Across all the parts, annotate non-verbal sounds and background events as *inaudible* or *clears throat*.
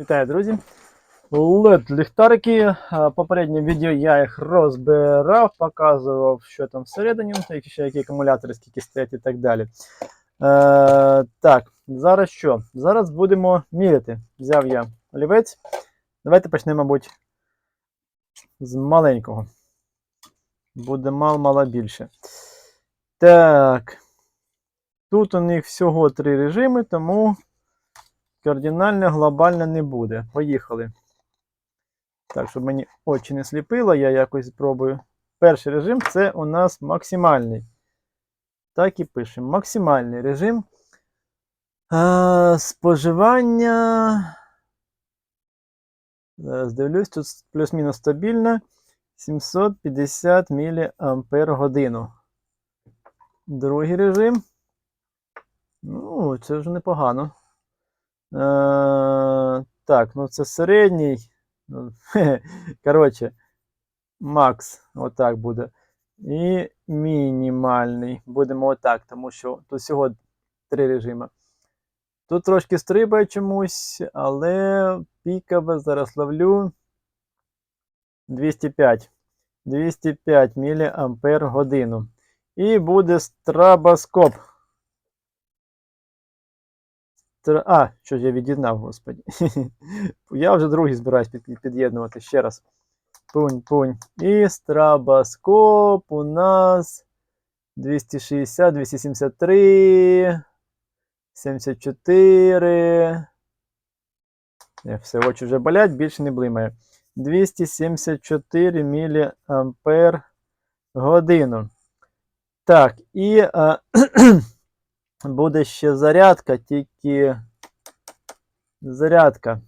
Вітаю, друзі! led ліхтарики. Попереднє відео я їх розбирав, показував, що там всередині, ще які акумулятори, скільки стоять і так далі. Е, так, зараз що? Зараз будемо міряти. Взяв я олівець. Давайте почнемо, мабуть, з маленького. Буде мало-мало більше. Так. Тут у них всього три режими, тому кардинально глобально не буде. Поїхали. Так, щоб мені очі не сліпило, я якось спробую. Перший режим це у нас максимальний. Так і пишемо. Максимальний режим. А, споживання. Зараз дивлюсь, тут плюс-мінус стабільно. 750 мАч. Другий режим. Ну, це вже непогано. Е, так, ну це середній. Ну, *laughs* Коротше, макс, отак буде. І мінімальний. Будемо отак, тому що тут всього три режими. Тут трошки стрибає чомусь, але пікове зараз ловлю 205. 205 мАч. І буде страбоскоп. А, що я від'єднав, господі. *laughs* я вже другий збираюсь під, під'єднувати ще раз. Пунь, пунь. І страбоскоп у нас 260, 273, 74. Не, все, очі вже болять, більше не блимає. 274 мА годину. Так, і *clears throat* а, буде ще зарядка, тільки зарядка.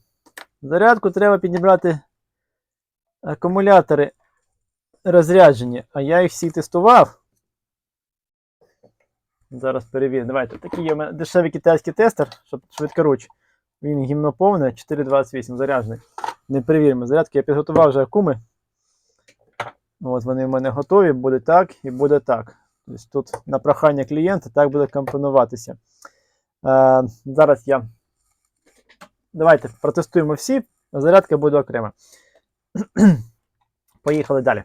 Зарядку треба підібрати акумулятори розряджені, а я їх всі тестував. Зараз перевірю. Давайте. Такий є у мене дешевий китайський тестер, щоб швидкоруч. Він гімно повне, 4,28 заряджений. Не перевіримо. Зарядки я підготував вже акуми. От вони в мене готові, буде так і буде так. Тобто тут на прохання клієнта так буде компонуватися. Е, зараз я. Давайте протестуємо всі, зарядка буде окремо. *clears throat* Поїхали далі.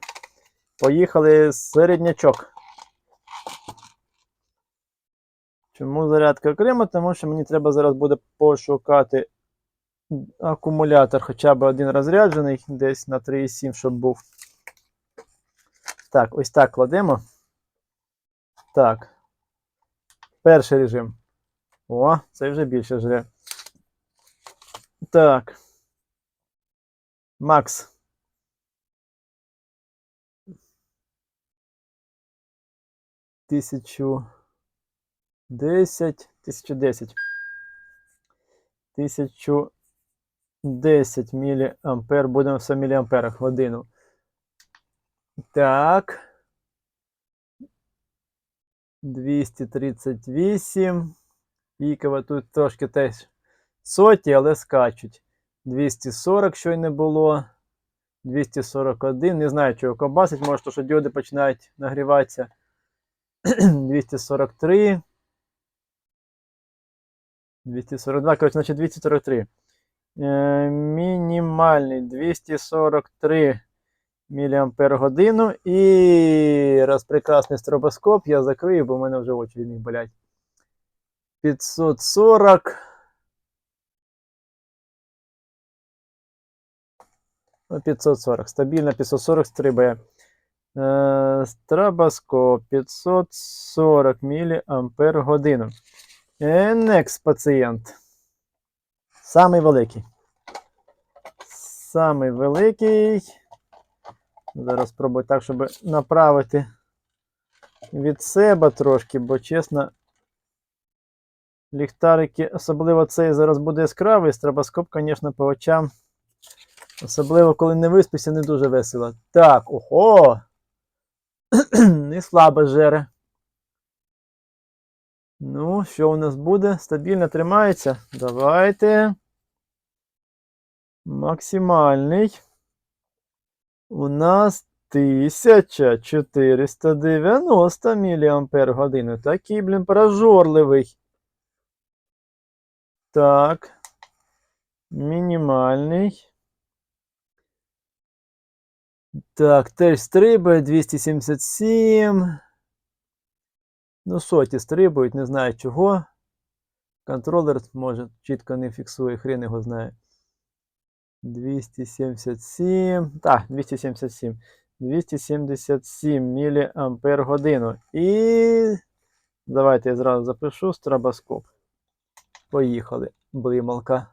Поїхали середнячок. Чому зарядка окремо? Тому що мені треба зараз буде пошукати акумулятор хоча б один розряджений, десь на 3,7, щоб був. Так, ось так кладемо. Так. Перший режим. О, це вже більше жре. Так. Макс. Тисячу десять. Тисячу десять. Тисячу десять міліампер. Будемо в міліамперах годину. Так. 238. Пікова тут трошки теж соті, але скачуть. 240 щойно було. 241. Не знаю, чого кобасить, може, то, що діоди починають нагріватися. *clears throat* 243. 242, коротше, значить 243. Е, мінімальний 243 годину. І раз прекрасний стробоскоп я закрию, бо в мене вже очі від них болять. 540. Ну, 540. Стабільно 540 стрибає. Е, Стробоскоп 540 міліампер годину. Е, пацієнт. Самий великий. Самий великий. Зараз спробую так, щоб направити від себе трошки, бо чесно, ліхтарики, особливо цей зараз буде яскравий, стробоскоп, звісно, по очам. Особливо, коли не виспився, не дуже весело. Так, ого! *clears throat* Не слабо жере. Ну, що у нас буде? Стабільно тримається. Давайте. Максимальний. У нас 1490 мАч. Такий, блін, прожорливий. Так. Мінімальний. Так, теж стрибає 277. Ну, соті стрибають, не знаю чого. Контролер може чітко не фіксує, хрен його знає. 277. Так, 277. 277 міліампер годину. І давайте я зразу запишу стробоскоп. Поїхали. Блималка.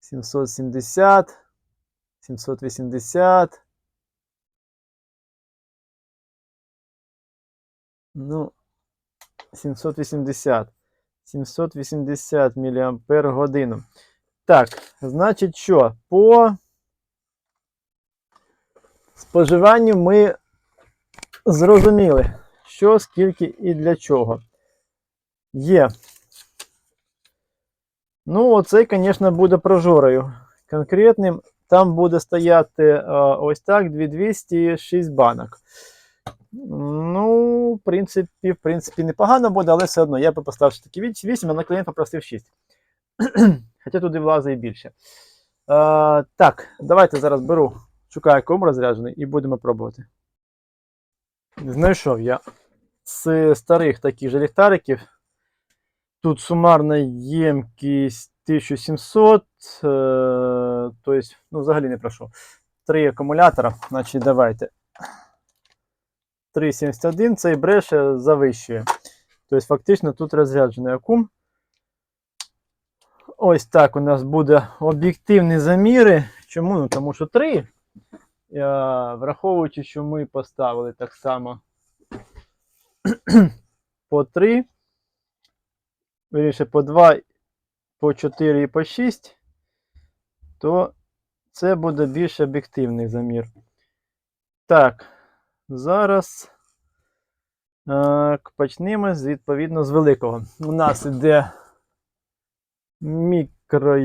770. 780. Ну, 780. 780 міліампер годину. Так, значить що? По споживанню ми зрозуміли, що, скільки і для чого. Є. Ну, оцей, звісно, буде прожорою. Конкретним там буде стояти е, ось так 2206 банок. Ну, в принципі, в принципі, непогано буде, але все одно я би поставив таки 8, але клієнт попросив 6. *clears throat* Хоча туди влазить і більше. Е, так, давайте зараз беру, шукаю ком розряджений і будемо пробувати. Знайшов я з старих таких же ліхтариків. Тут сумарна ємкість 1700, е, тобто, ну, взагалі не прошу. Три акумулятора. Значить, давайте. 3,71 цей бреше завищує. Тобто, фактично тут розряджений акум. Ось так у нас буде об'єктивні заміри. Чому? Ну, тому що 3. Е, Враховуючи, що ми поставили так само *clears throat* по 3. Вірніше, по 2, по 4 і по 6, то це буде більш об'єктивний замір. Так, зараз так, почнемо з, відповідно з великого. У нас іде мікро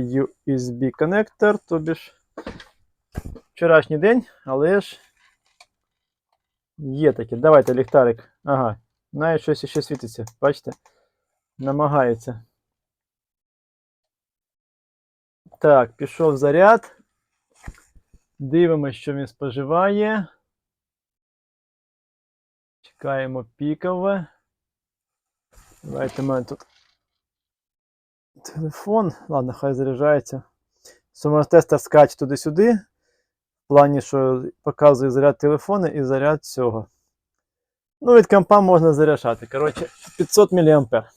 коннектор, тобі ж вчорашній день, але ж є таке. Давайте ліхтарик. Ага, навіть щось ще світиться, бачите? Намагається. Так, пішов заряд. Дивимося, що він споживає. Чекаємо пікове. Давайте мене тут телефон. Ладно, хай заряджається. Сумостестер скаче туди-сюди. В плані, що показує заряд телефону і заряд цього. Ну, від компа можна заряджати. Коротше, 500 мА.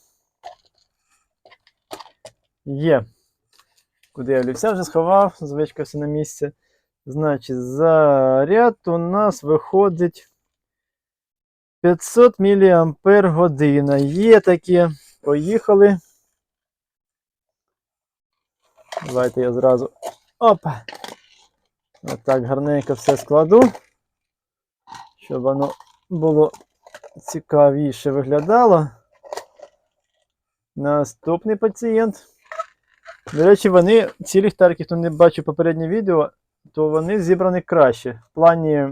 Є. Куди я олівця вже сховав, звичка все на місці. Значить, заряд у нас виходить 500 мАч година. Є такі. Поїхали. Давайте я зразу. Опа! Отак гарненько все складу, щоб воно було цікавіше виглядало. Наступний пацієнт. До речі, вони, ці ліхтарики, хто не бачив попереднє відео, то вони зібрані краще. В плані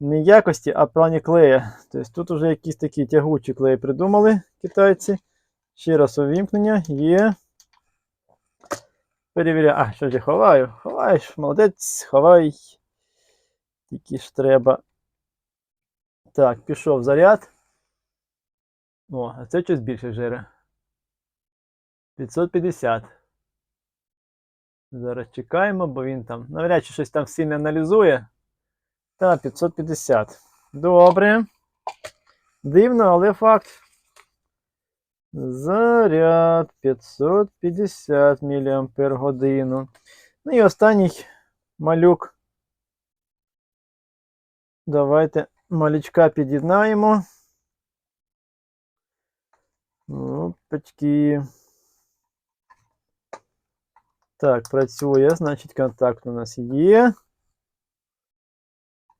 не якості, а в плані клея. Тобто тут вже якісь такі тягучі клеї придумали китайці. Ще раз увімкнення є. Перевіряю. А, що ж я ховаю? Ховаєш, молодець, ховай. Тільки ж треба. Так, пішов заряд. О, а це щось більше жире. 550. Зараз чекаємо, бо він там навряд чи щось там сильно аналізує. Та, 550. Добре. Дивно, але факт. Заряд 550 мАч. Ну і останній малюк. Давайте малючка під'єднаємо. Опачки. Так, працює, значить, контакт у нас є.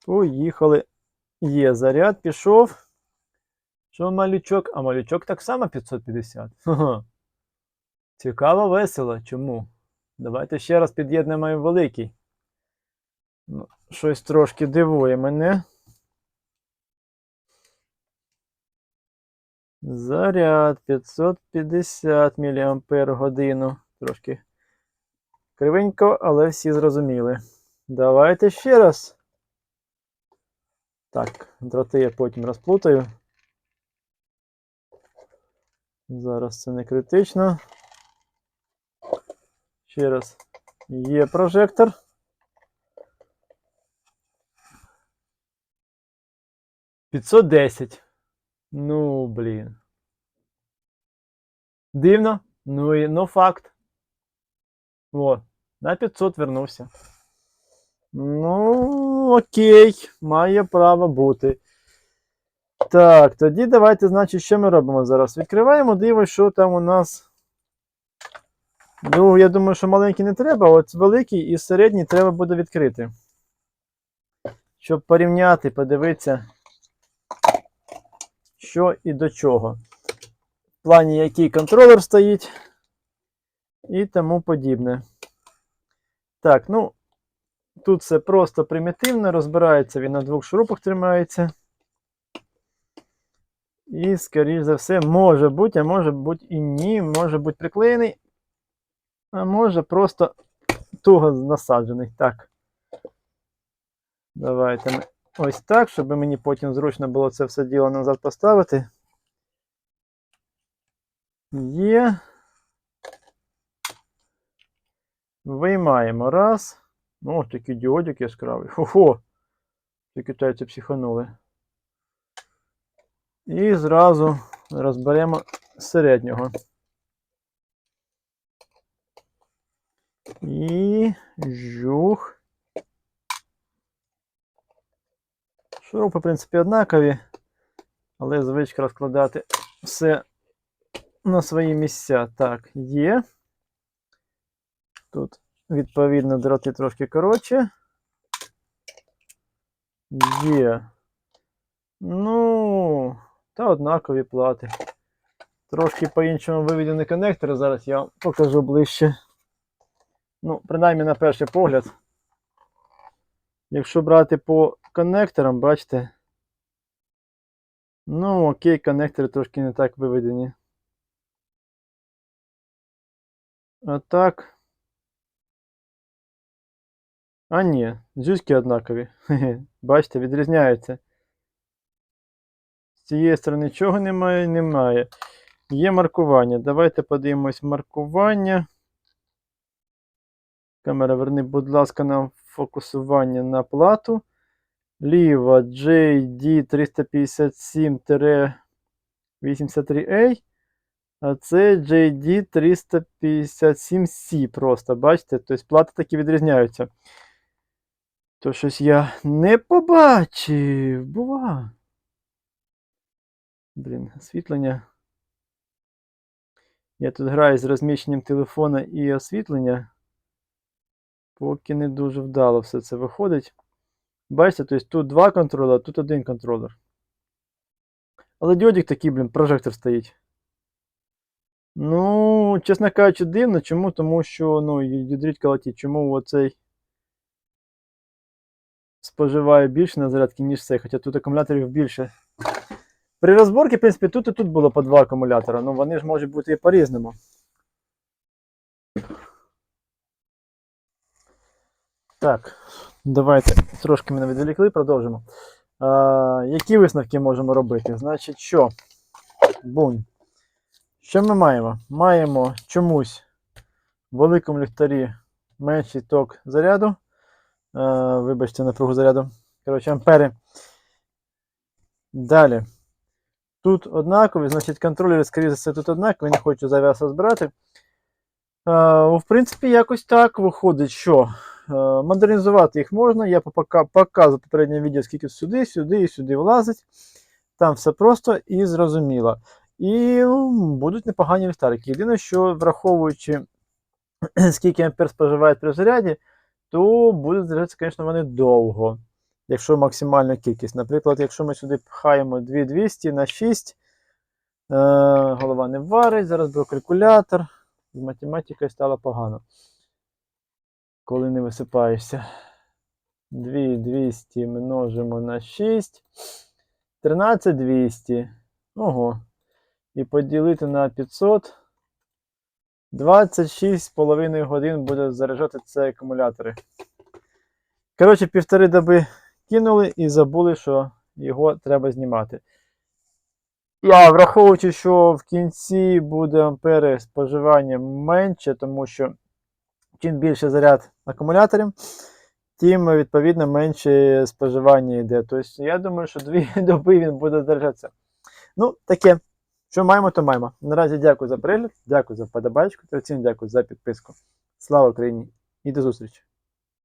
Поїхали. Є заряд, пішов. Що малючок? А малючок так само 550. Ха-ха. Цікаво, весело. Чому? Давайте ще раз під'єднуємо великий. Ну, Щось трошки дивує мене. Заряд 550 мАч. Трошки Кривенько, але всі зрозуміли. Давайте ще раз. Так, дроти я потім розплутаю. Зараз це не критично. Ще раз. Є прожектор. П'ятсот десять. Ну, блін. Дивно. Ну і ну факт. О, на 500 вернувся. Ну, окей, має право бути. Так, тоді давайте, значить, що ми робимо зараз? Відкриваємо, дивимося, що там у нас. Ну, я думаю, що маленький не треба, от великий і середній треба буде відкрити. Щоб порівняти, подивитися, що і до чого. В плані, який контролер стоїть і тому подібне. Так, ну, тут все просто примітивно, розбирається він на двох шурупах тримається. І, скоріш за все, може бути, а може бути і ні, може бути приклеєний, а може просто туго насаджений. Так. Давайте ось так, щоб мені потім зручно було це все діло назад поставити. Є. Виймаємо раз. Ну, діодик яскравий. Хо-хо! Ці китайці психанули. І зразу розберемо середнього. І жух. Шурупи, в принципі, однакові, але звичка розкладати все на свої місця. Так, є. Тут, відповідно, дроти трошки коротше. Є. Ну, та однакові плати. Трошки по-іншому виведені коннектори. Зараз я покажу ближче. Ну, принаймні на перший погляд. Якщо брати по коннекторам, бачите. Ну, окей, коннектори трошки не так виведені. А так. А ні, дзюзьки однакові. *laughs* Бачите, відрізняються. Цієї сторони нічого немає, немає. Є маркування. Давайте подивимось маркування. Камера, верни, будь ласка, нам фокусування на плату. Ліва JD357-83A. А це JD357C просто, бачите? Тобто плати такі відрізняються. То щось я не побачив. Бува. Блін, освітлення. Я тут граю з розміщенням телефона і освітлення. Поки не дуже вдало все це виходить. Бачите, тобто тут два контролера, тут один контролер. Але діодик такий, блін, прожектор стоїть. Ну, чесно кажучи, дивно. Чому? Тому що, ну, ядріть колотіть, чому оцей споживає більше на зарядки, ніж цей, хоча тут акумуляторів більше. При розборці, в принципі, тут і тут було по два акумулятора, ну вони ж можуть бути і по-різному. Так, давайте трошки мене відволікли, продовжимо. А, які висновки можемо робити? Значить, що? Бунь. Що ми маємо? Маємо чомусь в великому ліхтарі менший ток заряду. Е, вибачте, напругу заряду. Коротше, ампери. Далі. Тут однакові, значить, контролери, скоріше за все, тут однакові, не хочу зав'ясно збирати. В принципі, якось так виходить, що е, модернізувати їх можна. Я пока- показував попереднє відео, скільки сюди, сюди і сюди влазить. Там все просто і зрозуміло. І ну, будуть непогані ліхтарики. Єдине, що враховуючи, *clears throat* скільки ампер споживають при заряді, то будуть заряджатися, звісно, вони довго. Якщо максимальна кількість. Наприклад, якщо ми сюди пхаємо 2200 на 6, е, голова не варить, зараз беру калькулятор. З математикою стало погано. Коли не висипаєшся. 2200 множимо на 6. 13200. Ого. І поділити на 500 26,5 годин буде заряджати ці акумулятори. Коротше, півтори доби кинули і забули, що його треба знімати. Я враховуючи, що в кінці буде ампери споживання менше, тому що чим більше заряд акумуляторів, тим відповідно менше споживання йде. Тобто, я думаю, що дві *laughs* доби він буде заряджатися. Ну, таке. Що маємо, то маємо. Наразі дякую за перегляд, дякую за вподобайку, та всім дякую за підписку. Слава Україні і до зустрічі!